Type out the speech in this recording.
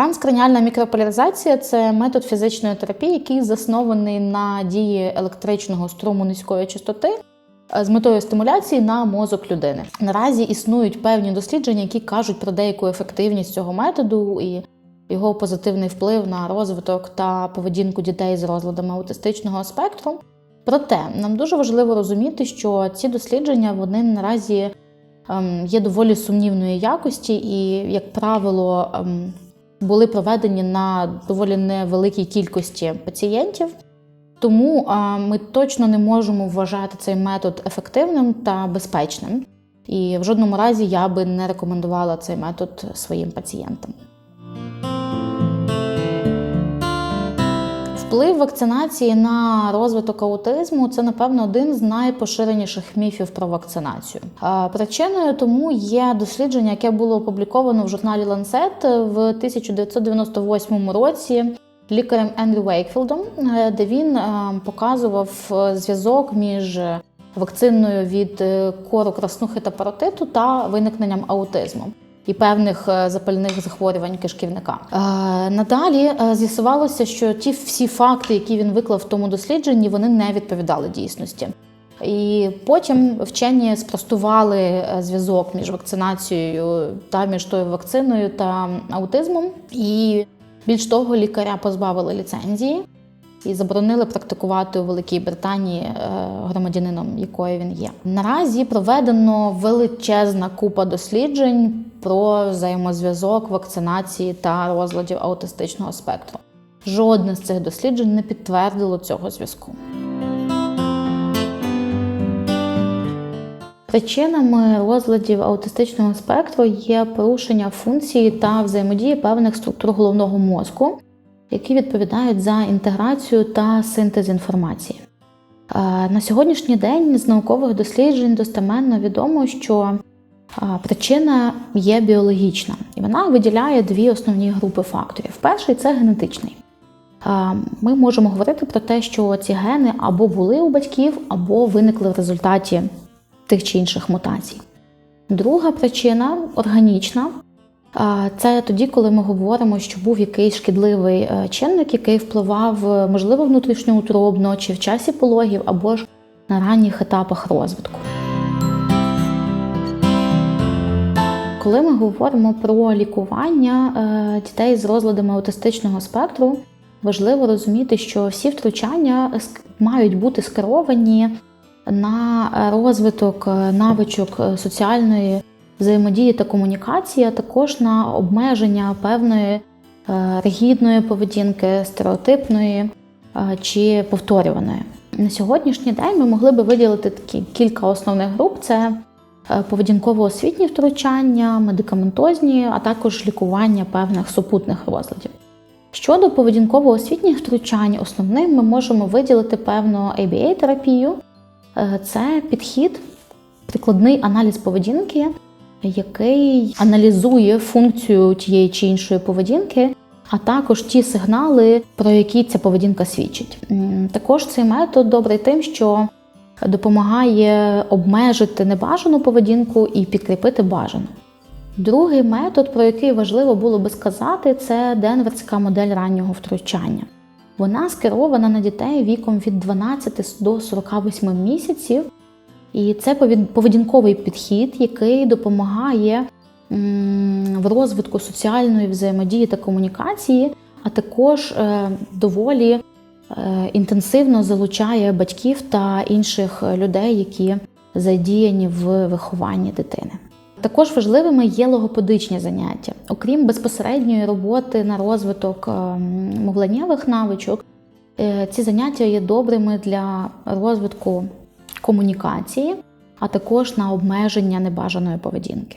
Транскраніальна мікрополяризація це метод фізичної терапії, який заснований на дії електричного струму низької частоти е, з метою стимуляції на мозок людини. Наразі існують певні дослідження, які кажуть про деяку ефективність цього методу і його позитивний вплив на розвиток та поведінку дітей з розладами аутистичного спектру. Проте нам дуже важливо розуміти, що ці дослідження вони наразі ем, є доволі сумнівної якості, і, як правило, ем, були проведені на доволі невеликій кількості пацієнтів. Тому ми точно не можемо вважати цей метод ефективним та безпечним. І в жодному разі я би не рекомендувала цей метод своїм пацієнтам. Вплив вакцинації на розвиток аутизму це, напевно, один з найпоширеніших міфів про вакцинацію. Причиною тому є дослідження, яке було опубліковано в журналі Lancet в 1998 році лікарем Ендрю Вейкфілдом, е, де він е, показував е, зв'язок між вакциною від кору краснухи та паротиту та виникненням аутизму і певних е, запальних захворювань кишківника. Е, Надалі е, з'ясувалося, що ті всі факти, які він виклав в тому дослідженні, вони не відповідали дійсності. І потім вчені спростували зв'язок між вакцинацією та між тою вакциною та аутизмом. І більш того, лікаря позбавили ліцензії і заборонили практикувати у Великій Британії громадянином, якої він є. Наразі проведено величезна купа досліджень про взаємозв'язок вакцинації та розладів аутистичного спектру. Жодне з цих досліджень не підтвердило цього зв'язку. Причинами розладів аутистичного спектру є порушення функції та взаємодії певних структур головного мозку, які відповідають за інтеграцію та синтез інформації. Е, На сьогоднішній день з наукових досліджень достеменно відомо, що причина є біологічна, і вона виділяє дві основні групи факторів. Перший це генетичний. Ми можемо говорити про те, що ці гени або були у батьків, або виникли в результаті тих чи інших мутацій. Друга причина органічна. Це тоді, коли ми говоримо, що був якийсь шкідливий е, чинник, який впливав, е, можливо, внутрішньоутробно чи в часі пологів, або ж на ранніх етапах розвитку. Коли ми говоримо про лікування е, дітей з розладами аутистичного спектру, важливо розуміти, що всі втручання мають бути скеровані на розвиток е, навичок е, соціальної взаємодії та комунікації, а також на обмеження певної ригідної поведінки, стереотипної чи повторюваної. На сьогоднішній день ми могли би виділити такі кілька основних груп: це поведінково-освітні втручання, медикаментозні, а також лікування певних супутних розладів. Щодо поведінково-освітніх втручань, основним ми можемо виділити певну ABA-терапію. Е, Це підхід, прикладний аналіз поведінки, який аналізує функцію тієї чи іншої поведінки, а також ті сигнали, про які ця поведінка свідчить. Також цей метод добрий тим, що допомагає обмежити небажану поведінку і підкріпити бажану. Другий метод, про який важливо було би сказати, це денверська модель раннього втручання. Вона скерована на дітей віком від 12 до 48 місяців, і це поведінковий підхід, який допомагає в розвитку соціальної взаємодії та комунікації, а також е, доволі інтенсивно залучає батьків та інших людей, які задіяні в вихованні дитини. Також важливими є логопедичні заняття. Окрім безпосередньої роботи на розвиток ем, мовленнєвих навичок, е, ці заняття є добрими для розвитку комунікації, а також на обмеження небажаної поведінки.